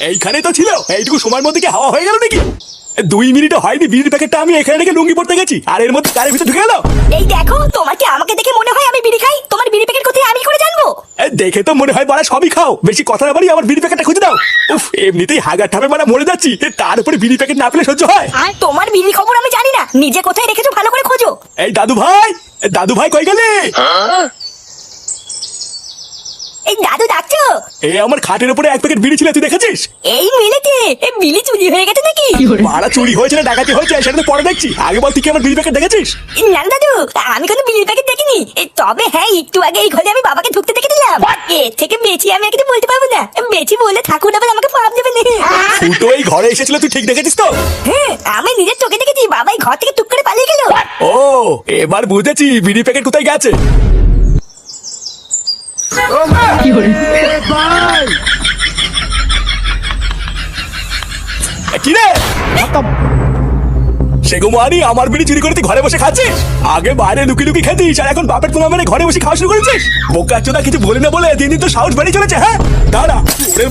এইখানে তো ছিল। এইটুকু সময়ের মধ্যে কি হাওয়া হয়ে গেল নাকি? দুই মিনিটও হয়নি বিড়ির প্যাকেটটা আমি এখানে রেখে লুঙ্গি পড়তে গেছি। আর এর মধ্যে কারের ভিতরে ঢুকে গেল? এই দেখো তোমার কি আমাকে দেখে মনে হয় আমি বিড়ি খাই। তোমার বিড়ি প্যাকেট কোথায় আমি করে জানব? দেখে তো মনে হয় বাড়া সবই খাও। বেশি কথা না বাড়ি আমার বিড়ি প্যাকেটটা খুঁজে দাও। উফ এমনিতেই হাগার ঠাপে বাড়া মরে যাচ্ছি। তার উপরে বিড়ি প্যাকেট না পেলে সহ্য হয়। আর তোমার বিড়ি খবর আমি জানি না। নিজে কোথায় রেখেছো ভালো করে খোঁজো। এই দাদু ভাই দাদু ভাই কই গেলে? এই দাদু ডাকছো? এ আমার খাটের উপরে এক প্যাকেট বিড়ি ছিল তুই দেখেছিস? এই মিলেতে এই বিলি চুরি হয়ে গেছে নাকি? বাড়া চুরি হয়েছে না ডাকাতি হয়েছে সেটা তো পরে দেখছি। আগে বল তুই কি আমার বিড়ি প্যাকেট দেখেছিস? না না দাদু আমি কোনো বিড়ির প্যাকেট দেখিনি। তবে হ্যাঁ একটু আগে এই ঘরে আমি বাবাকে ঢুকতে দেখেছিলাম এর থেকে বেশি আমি একটু বলতে পারব না। বেশি বলে ঠাকুর আবার আমাকে পাপ দেবে না। ফুটো এই ঘরে এসেছিল তুই ঠিক দেখেছিস তো? হ্যাঁ আমি নিজের চোখে দেখেছি বাবা এই ঘর থেকে টুক করে পালিয়ে গেল। ও এবার বুঝেছি বিড়ি প্যাকেট কোথায় গেছে। আগে বাইরে লুকি লুকি খেতিস, আর এখন মেরে বলে দিন তো সাহস বেড়ে চলেছে হ্যাঁ? দাঁড়া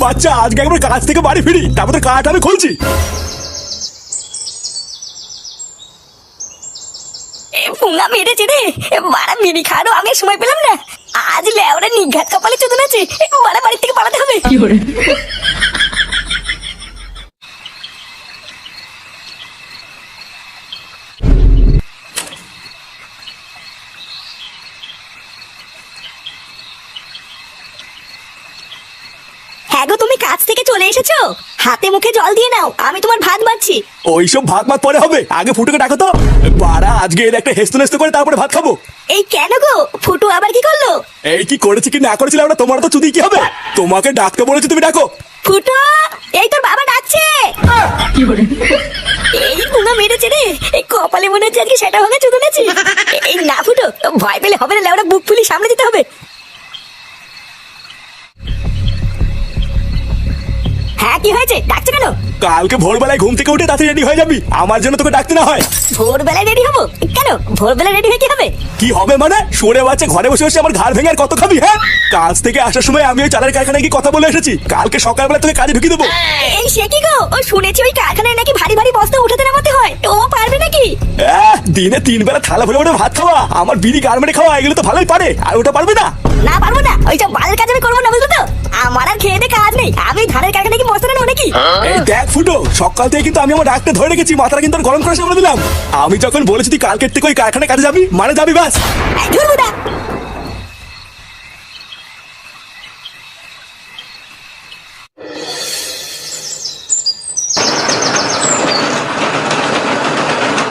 বাচ্চা, আজকে একবার কাজ থেকে বাড়ি ফিরি, তারপর কাঠ আমি খুলছি। এ পুঙ্গা মেরেছে রে মারা বিড়ি খাওয়ারও আমি সময় পেলাম না। আজ লেওরা নিঘাত কপালে চোদন আছে এ মারা বাড়ি থেকে পালাতে হবে। হ্যাঁ গো তুমি কাজ থেকে চলে এসেছ? হাতে মুখে জল দিয়ে নাও আমি তোমার ভাত বাড়ছি। ওইসব ভাত ভাত পরে হবে আগে ফুটোকে ডাকো তো। বাড়া আজকে এর একটা হেস্ত নেস্ত করে তারপরে ভাত খাব। এই কেন গো? ফুটু আবার কি করল? এই কি করেছি কি না করেছিল আমরা তোমার তো চুদি কি হবে? তোমাকে ডাকতে বলেছি তুমি ডাকো। ফুটো এই তোর বাবা ডাকছে। এই পুঙ্গা মেরেছে রে। এই কপালে মনে হচ্ছে আজকে সেটা ভাঙা চুদন আছে এই না ফুটো ভয় পেলে হবে না লেওরা বুক ফুলি সামনে দিতে হবে। হ্যাঁ কি হয়েছে? ডাকছে কেন? কালকে ভোরবেলায় ঘুম থেকে উঠে তাড়াতাড়ি রেডি হয়ে যাবি। আমার জন্য তোকে ডাকতে না হয়। ভোরবেলায় রেডি হব? কেন? ভোরবেলা রেডি হয়ে কি হবে? কি হবে মানে? সরে বাচ্চা ঘরে বসে বসে আমার ঘাড় ভেঙে আর কত খাবি হ্যাঁ? কাজ থেকে আসার সময় আমি ওই চালের কারখানায় গিয়ে কথা বলে এসেছি। কালকে সকালবেলা তোকে কাজে ঢুকিয়ে দেবো। এই সে কি গো? ও শুনেছি ওই কারখানায় নাকি ভারী ভারী বস্তা উঠাতে নামাতে হয়। ও পারবে নাকি? আহ, দিনে তিন বেলা থালা ভরে ভরে ভাত খাওয়া আমার বিড়ি গার্মেন্টে খাওয়া এগুলো তো ভালোই পারে। আর ওটা পারবে না? না পারব না। ওই সব বালের কাজ আমি করব না বুঝলো তো? আমার আর খেয়ে দিয়ে কাজ নেই। আমি ধানের কারখানায় কি বস্তা নাকি এই দেখ ফুটো, সকাল থেকে কিন্তু আমি আমার ডাকতে ধরে রেখেছি, মাথাটা কিন্তু গরম করে সামনে দিলাম। আমি যখন বলেছি তুই কালকের থেকে ওই কারখানায় কাজে যাবি মানে যাবি ব্যাস।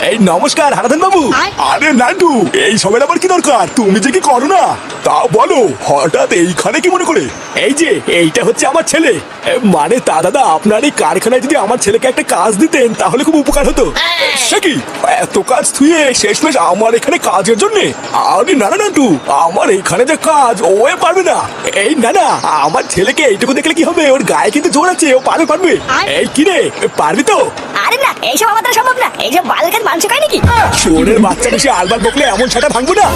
এই নমস্কার হারাধন বাবু। আরে নান্টু এই সময় আবার কি দরকার? তুমি যে কি করো না? তা বলো হঠাৎ এইখানে কি মনে করে? এই যে এইটা হচ্ছে আমার ছেলে। মানে তা দাদা আপনার এই কারখানায় যদি আমার ছেলেকে একটা কাজ দিতেন তাহলে খুব উপকার হতো। সে কি? এত কাজ থুয়ে শেষমেশ আমার এখানে কাজের জন্য? আরে না না নান্টু আমার এখানে যে কাজ ও পারবে না। এই না না আমার ছেলেকে এইটুকু দেখলে কি হবে? ওর গায়ে কিন্তু জোর আছে ও পারবে পারবে। এই কিরে পারবি তো? আরে না এইসব আমার দ্বারা সম্ভব না। এইসব বালের কাজ মানুষ খায় নাকি? চোরের বাচ্চা বেশি আলবার বকলে এমন সেটা ভাঙবো না।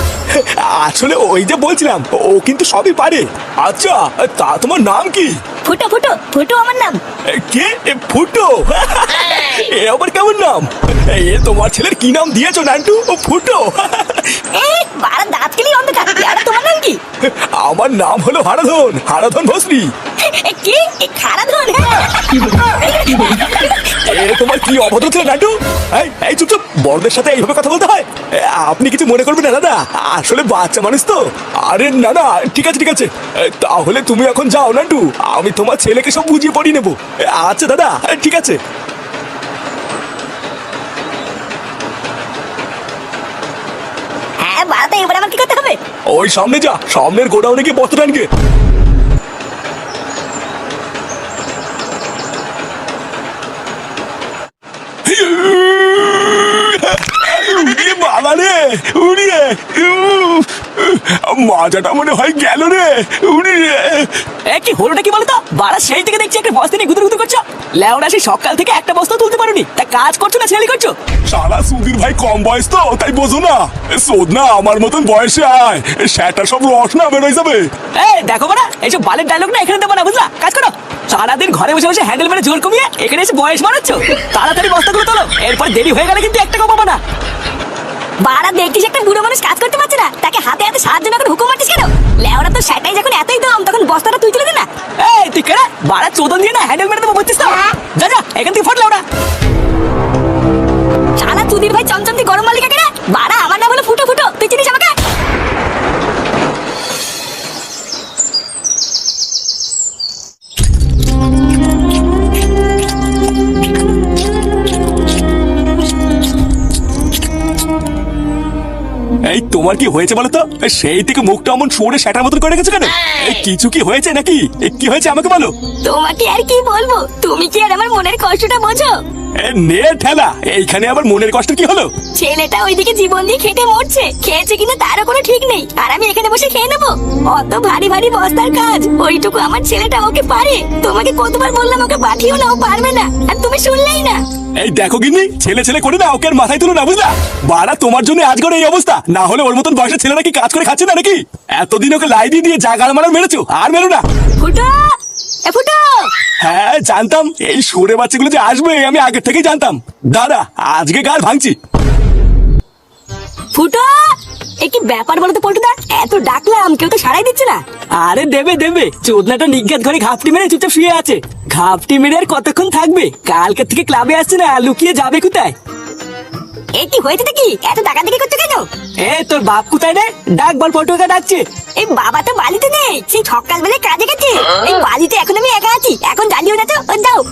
আসলে ওই যে বলছিলাম ও কিন্তু সবই পারে। আচ্ছা তা তোমার নাম কি? ফুটো ফুটো ফুটো আমার নাম। কে? ফুটো? এ আবার কেমন নাম? এ তোমার ছেলের কি নাম দিয়েছ নান্টু? ও ফুটো। এই বাড়া দাঁত কেলি অন্ধকার তোমার নাম কি? আমার নাম হলো হারাধন হারাধন ভস্রী। কি? খারাপ ধন তোমার কি অভদ্র ছিল নান্টু এই এই চুপ চুপ। বড়দের সাথে এইভাবে কথা বলতে হয়? আপনি কিছু মনে করবেন না দাদা? আসলে বাচ্চা মানুষ তো। আরে না না ঠিক আছে ঠিক আছে। তাহলে তুমি এখন যাও নাটু। আমি তোমার ছেলেকে সব বুঝিয়ে পড়িয়ে নেব। আচ্ছা দাদা ঠিক আছে। হ্যাঁ বাড়াতে এবার আমার কি করতে হবে? ওই সামনে যা সামনের গোডাউনে গিয়ে বস্তা টানকে উড়িয়ে বাবা রে উড়িয়ে মাজাটা মনে হয় গেল রে উড়িয়ে এ। কি হলোটা কি বলতো? বাড়া সেই থেকে দেখছি একটা বস্তা নিয়ে গুদুর গুদুর করছ সেই সকাল থেকে একটা বস্তা তুলতে পারোনি। তা কাজ করছ না ছেলে করছ? সারা সুধীর ভাই কম বয়স তো তাই বোঝো না। শোধ না আমার মতন বয়সে আয়। সেটা সব রস না বেরোয় যাবে। এ দেখো বাড়া এইসব বালের ডায়লগ না এখানে দেবো না বুঝলা? কাজ করো। সারাদিন ঘরে বসে বসে হ্যান্ডেল মেরে জোর কমিয়ে এখানে এসে বয়স মারাচ্ছ তাড়াতাড়ি বস্তা বস্তাগুলো তোলো। এরপর দেরি হয়ে গেলে কিন্তু একটা টাকা পাবো না। বাড়া দেখছিস একটা বুড়ো মানুষ কাজ করতে পারছে না? তাকে হাতে হাতে সাহায্য না করে হুকুম মারছিস কেন? লেওরা তো সেটাই যখন এতই দাম তখন বস্তাটা তুই তুলে দে না। এই তুই কেন বাড়া চোদন দিয়ে না হ্যান্ডেল মেরে দেবো বুঝছিস তো? এই তোমার কি হয়েছে বলো তো? সেই থেকে মুখটা অমন সরে সেটার মতন করে গেছে কেন? এই কিছু কি হয়েছে নাকি? কি হয়েছে আমাকে বলো। তোমাকে আর কি বলব? তুমি কি আর আমার মনের কষ্টটা বোঝো? নে ঠেলা এইখানে আবার মনের কষ্ট কি হলো? ছেলেটা ওইদিকে জীবন দিয়ে খেটে মরছে খেয়েছে কিনা তারও কোনো ঠিক নেই আর আমি এখানে বসে খেয়ে নেব? অত ভারী ভারী বস্তার কাজ ওইটুকু আমার ছেলেটা ওকে পারে তোমাকে কতবার বললাম ওকে পাঠিও না ও পারবে না আর তুমি শুনলেই না। এই দেখো গিন্নি ছেলে ছেলে করে না ওকে আর মাথায় তুলো না বুঝলা? বাড়া তোমার জন্য আজ করে এই অবস্থা না হলে ওর মতন বয়সের ছেলেরা কি কাজ করে খাচ্ছে না নাকি? এতদিন ওকে লাই দিয়ে দিয়ে জাগার মারার মেরেছো আর মেরো না। এ ফুটো! হ্যাঁ জানতাম। এই সরে বাচ্চাগুলো যে আসবে আমি আগের থেকেই জানতাম। দাদা আজকে গাল ভাঙছি। ফুটো এ কি ব্যাপার বলো তো পল্টুদা? এত ডাকলাম কেউ তো সারাই দিচ্ছে না। আরে দেবে দেবে। চোদনাটা নিজ্ঞাত ঘরে ঘাপটি মেরে চুপচাপ শুয়ে আছে। ঘাপটি মেরে আর কতক্ষণ থাকবে? কালকে থেকে ক্লাবে আসছে না লুকিয়ে যাবে কোথায়? এ কি হয়েছে কি এত টাকা দিকে করছ কেন? এ তোর বাপ কোথায় রে? ডাক বল পটুকা ডাকছে। এই বাবা তো বাড়িতে নেই সেই সকাল বেলায় কাজে গেছে। এই বাড়িতে এখন আমি একা আছি এখন জানিও না তো।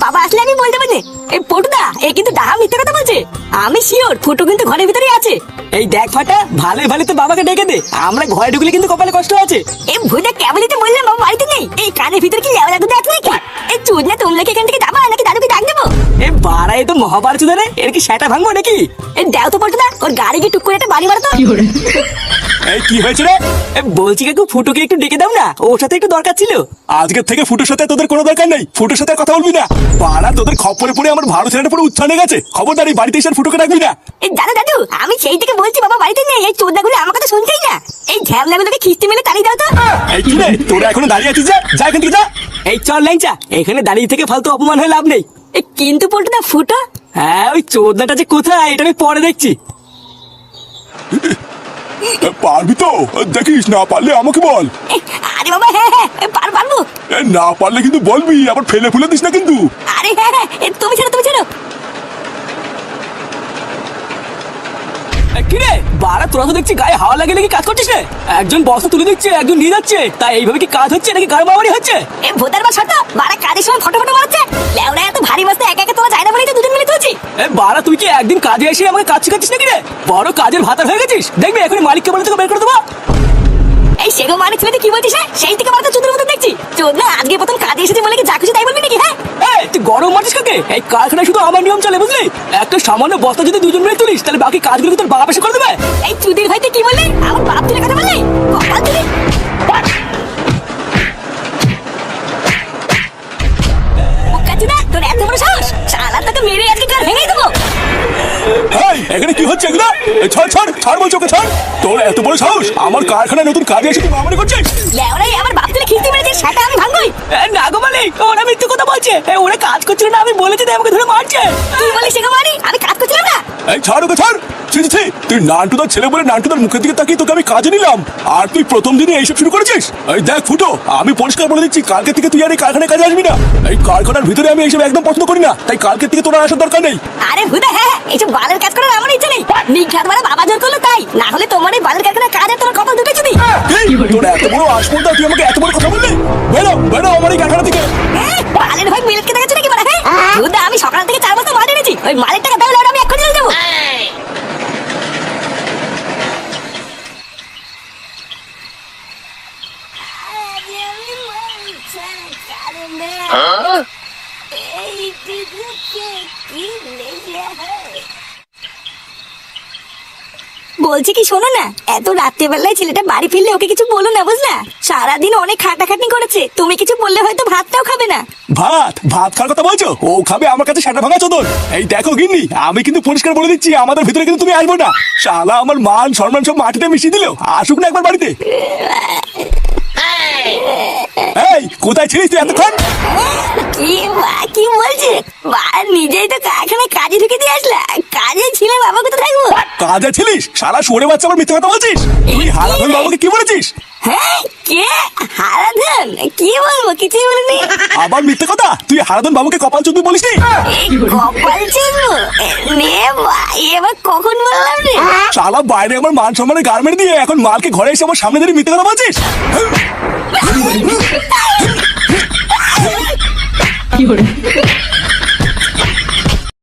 বাবা আসলে আমি বলতে পারি এই পটুদা এ কিন্তু ডাহা মিথ্যে কথা বলছে। আমি শিওর ফুটো কিন্তু ঘরের ভিতরেই আছে। এই দেখ ফাটা ভালো ভালো তো বাবাকে ডেকে দে। আমরা ঘরে ঢুকলে কিন্তু কপালে কষ্ট আছে। এই ভুদা কেবলই তো বললাম বাবা বাড়িতে নেই। এই কানের ভিতরে কি লেওয়া গুদা আছে নাকি? এই চুদ না তোমরা কি এখান থেকে যাবা নাকি দাদুকে ডাক এ বাড়াই তো মহাভারত রে। এর কি সেটা ভাঙবো নাকি? এই দেও তো পটুদা ওর গাড়ি গিয়ে টুক করে একটা বাড়ি মারতো এই কি হয়েছে রে? বলছি কাকু ফুটোকে একটু ডেকে দাও না। ওর সাথে একটু দরকার ছিল। আজকের থেকে ফুটোর সাথে তোদের কোনো দরকার নেই। ফুটোর সাথে কথা বলবি না। পাড়া তোদের খপ্পরে পড়ে আমার ভালো ছেলেটা পুরো উচ্ছানে গেছে। খবরদার এই বাড়িতে এসে আর ফুটোকে রাখবি না। এই দাদু দাদু আমি সেই থেকে বলছি বাবা বাড়িতে নেই। এই চোদ্দা গুলো আমার কথা শুনছেই না। এই ঝ্যামলাগুলোকে খিস্তি মেলে তাড়িয়ে দাও তো। এই কি রে? তোরা এখনও দাঁড়িয়ে আছিস যা? যা এখান থেকে যা। এই চল ল্যাংচা এখানে দাঁড়িয়ে থেকে ফালতু অপমান হয়ে লাভ নেই। এ, কিন্তু পল্টুদা ফুটো? হ্যাঁ ওই চোদনাটা যে কোথায় এটা আমি পরে দেখছি। পারবি তো? দেখিস না পারলে আমাকে বল। এ, আরে বাবা হ্যাঁ হ্যাঁ এ, পার পারব। এ, না পারলে কিন্তু বলবি আবার ফেলে ফুলে দিস না কিন্তু। আরে হ্যাঁ হ্যাঁ এ, তুমি ছাড়ো তুমি ছেড়ো। এ, কি রে বাড়া তোরা তো দেখছি গায়ে হাওয়া লাগে লেগে কাজ করছিস রে। একজন বস্তা তুলে দিচ্ছে একজন নিয়ে যাচ্ছে। তাই এইভাবে কি কাজ হচ্ছে নাকি গাড়ি মারামারি হচ্ছে? এ ভোটার বা শর্ত বাড়া কাজের সময় ফটো ফটো মারছে লেওড়া এত ভারী বস্তা একা একা তোলা যায় না বলেই তো দুজন মিলে তুলছি। এ বাড়া তুই কি একদিন কাজে এসে আমাকে কাজ শিখাচ্ছিস নাকি রে? বড় কাজের ভাতার হয়ে গেছিস। দেখবি এখন মালিককে বলে তোকে বের করে দেবো। এই সেগো মানে ছেলেতে কি বলছিস? সেই থেকে মাথা চুদের মতো দেখছি। চোদ না আজকে প্রথম কাজে এসেছে বলে কি যা খুশি তাই বলবি নাকি হ্যাঁ? তুই গরম মাটিস কাকে? এই, কারখানায় শুধু আমার নিয়ম চলে, বুঝলি? একটা সামান্য বস্তা যদি দুজন মিলে তুলিস, তাহলে বাকি কাজগুলো তোর বাবা পেশা করে দেবে? এই চুদির ভাই তুই কি বললি? আমার বাপ তুলে কথা বললি? কপাল তুলি। এখানে কি হচ্ছে এগুলো? ছাড় ছাড় ছাড় বলছি ওকে ছাড়। তোর এত বড় সাহস? আমার কারখানায় নতুন কাজে এসে তুই মামারি করছিস? লেওড়াই আমার বাপ তুলে খিস্তি মেরেছে সেটা আমি ভাঙবই। এ, না গো মালিক ওরা মিথ্যে কথা বলছে। এ, ওরা কাজ করছিল না আমি বলেছি তাই আমাকে ধরে মারছে। তুই বলিস সেগো মানি? আমি কাজ করছিলাম না। এই ছাড় ওকে ছাড়। ছি, ছি, ছি, তুই নান্টুদার ছেলে বলে নান্টুদার মুখের দিকে তাকিয়ে তোকে আমি কাজে নিলাম। আর তুই প্রথম দিনে এইসব শুরু করেছিস? এই দেখ ফুটো আমি পরিষ্কার বলে দিচ্ছি কালকে থেকে তুই আর এই কারখানায় কাজে আসবি না। এই কারখানার ভিতরে আমি এইসব একদম পছন্দ করি না তাই কালকে থেকে তোর আসার দরকার নেই। আরে ভুদা হ্যাঁ হ্যাঁ এইসব বালের কাজ করার আমার ইচ্ছে নেই। নিঘাত মানে বাবা জোর করল তাই। না হলে তোমার এই বাজার কারখানার কাজ আর তোমার কপাল দুটো যদি এই, তোর এত বড় আসপর্দা তুই আমাকে এত বড় কথা বললি? বেরো বেরো আমার এই কারখানা থেকে হ্যাঁ, বালের ভাই মিল্ক খেতে গেছে নাকি বলা হ্যাঁ ভুদা আমি সকাল থেকে চার বছর মাল এনেছি ওই মালের টাকা দাও আমি এক্ষুনি চলে যাব বলছি কি শোনো না এত রাত্রেবেলায় ছেলেটা বাড়ি ফিরলে ওকে কিছু বলো না বুঝলা? সারাদিন অনেক খাটাখাটনি করেছে তুমি কিছু বললে হয়তো ভাতটাও খাবে না। ভাত? ভাত খাওয়ার কথা বলছো? ও খাবে আমার কাছে সাটা ভাঙা চোদন। এই দেখো গিন্নি আমি কিন্তু পরিষ্কার বলে দিচ্ছি আমাদের ভিতরে কিন্তু তুমি আসব না। শালা আমার মান সম্মান সব মাটিতে মিশিয়ে দিল। আসুক না একবার বাড়িতে। কোথায় ছিলিস তুই এতক্ষণ? কি মা কি বলছিস? মা নিজেই তো কারখানায় কাজে ঢুকে দিয়ে আসলে। কাজে ছিলে বাবাকে তো থাকব? কাজে ছিলিস? সারা সরে বাচ্চা আমার মিথ্যে কথা বলছিস? তুই হারাধন বাবুকে কি বলেছিস? কে? হারাধন কি বলব কিছুই বলিনি। আবার মিথ্যে কথা? তুই হারাধন বাবুকে কপাল চুদবি বলিসনি? এই কপাল চিনবো নে মা এবার কখন বললাম রে? শালা বাইরে আমার মান সম্মানের গার্মেন্ট দিয়ে এখন মালকে ঘরে এসে আমার সামনে দাঁড়িয়ে মিথ্যে কথা বলছিস? কি hore